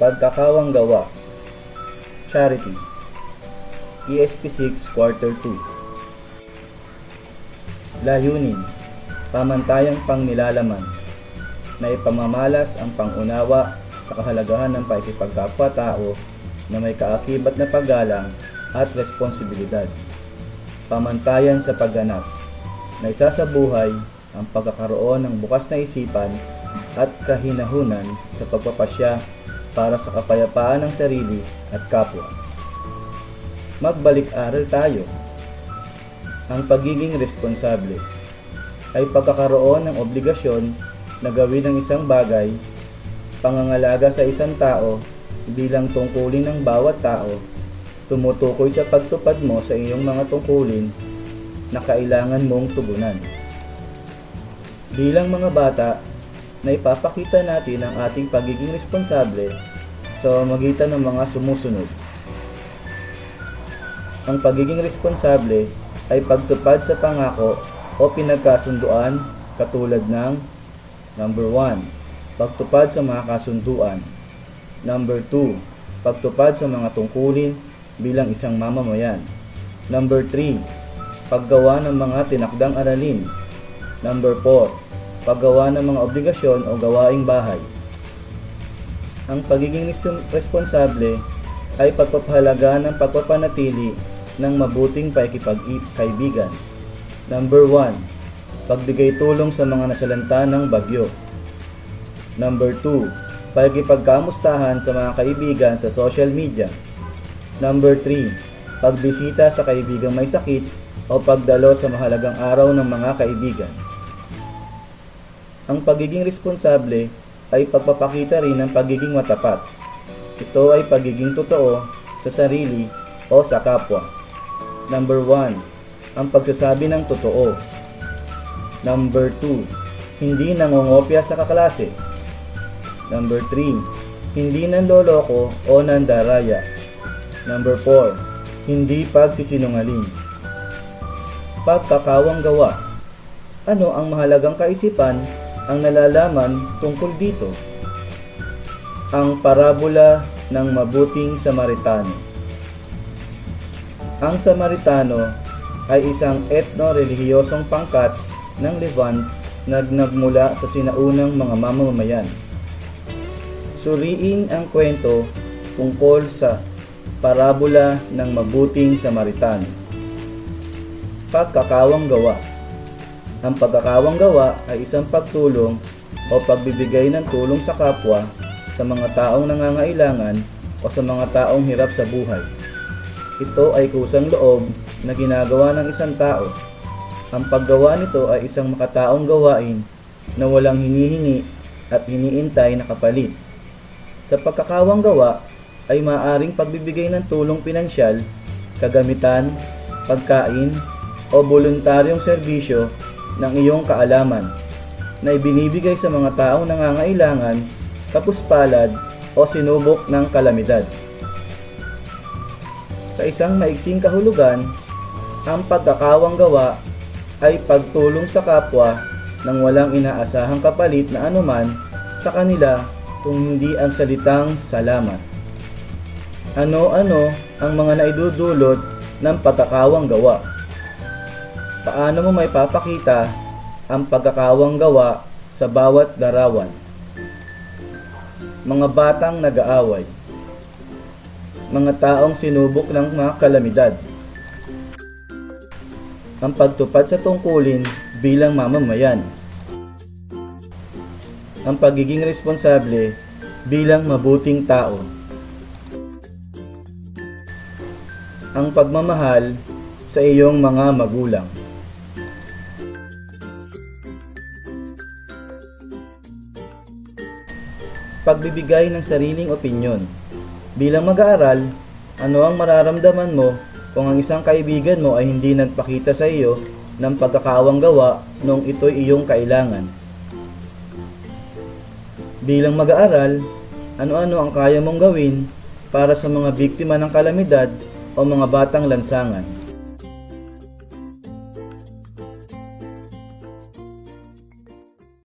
Pagkakawang gawa. Charity. ESP6 Quarter 2 Layunin. Pamantayang pangnilalaman na ipamamalas ang pangunawa sa kahalagahan ng pakikipagkapwa-tao na may kaakibat na paggalang at responsibilidad. Pamantayan sa pagganap. Na isa sa buhay ang pagkakaroon ng bukas na isipan at kahinahunan sa pagpapasya para sa kapayapaan ng sarili at kapwa. Magbalik-aral tayo. Ang pagiging responsable ay pagkakaroon ng obligasyon na gawin ang isang bagay, pangangalaga sa isang tao bilang tungkulin ng bawat tao, tumutukoy sa pagtupad mo sa iyong mga tungkulin na kailangan mong tugunan. Bilang mga bata, na ipapakita natin ang ating pagiging responsable sa magitan ng mga sumusunod. Ang pagiging responsable ay pagtupad sa pangako o pinagkasunduan katulad ng Number 1. Pagtupad sa mga kasunduan. Number 2. Pagtupad sa mga tungkulin bilang isang mamamayan. Number 3. Paggawa ng mga tinakdang aralin. Number 4. Paggawa ng mga obligasyon o gawaing bahay. Ang pagiging res- responsable ay pagpapahalaga ng pagpapanatili ng mabuting pakikipag-kaibigan. Number 1 pagbigay tulong sa mga nasalanta ng bagyo. Number 2, pagkipagkamustahan sa mga kaibigan sa social media. Number 3, pagbisita sa kaibigang may sakit o pagdalo sa mahalagang araw ng mga kaibigan. Ang pagiging responsable ay pagpapakita rin ng pagiging matapat. Ito ay pagiging totoo sa sarili o sa kapwa. Number 1, ang pagsasabi ng totoo. Number 2, hindi nangongopya sa kaklase. Number 3, hindi nanloloko o nandaraya. Number 4, hindi pagsisinungaling. Pagkakawang gawa. Ano ang mahalagang kaisipan ang nalalaman tungkol dito? Ang parabola ng mabuting Samaritano. Ang Samaritano ay isang etno-relihiyosong pangkat ng Levant na nagmula sa sinaunang mga mamamayan. Suriin ang kwento tungkol sa parabola ng mabuting Samaritan. Pagkakawang gawa Ang pagkakawang gawa ay isang pagtulong o pagbibigay ng tulong sa kapwa sa mga taong nangangailangan o sa mga taong hirap sa buhay. Ito ay kusang loob na ginagawa ng isang tao ang paggawa nito ay isang makataong gawain na walang hinihingi at hiniintay na kapalit. Sa pagkakawang gawa ay maaring pagbibigay ng tulong pinansyal, kagamitan, pagkain, o voluntaryong serbisyo ng iyong kaalaman na ibinibigay sa mga taong nangangailangan, kapuspalad, o sinubok ng kalamidad. Sa isang maiksing kahulugan, ang pagkakawang gawa ay pagtulong sa kapwa nang walang inaasahang kapalit na anuman sa kanila kung hindi ang salitang salamat. Ano-ano ang mga naidudulot ng pagkakawang gawa? Paano mo may papakita ang pagkakawang gawa sa bawat larawan? Mga batang nag-aaway. Mga taong sinubok ng mga kalamidad ang pagtupad sa tungkulin bilang mamamayan. Ang pagiging responsable bilang mabuting tao. Ang pagmamahal sa iyong mga magulang. Pagbibigay ng sariling opinyon. Bilang mag-aaral, ano ang mararamdaman mo kung ang isang kaibigan mo ay hindi nagpakita sa iyo ng pagkakawang gawa nung ito'y iyong kailangan. Bilang mag-aaral, ano-ano ang kaya mong gawin para sa mga biktima ng kalamidad o mga batang lansangan?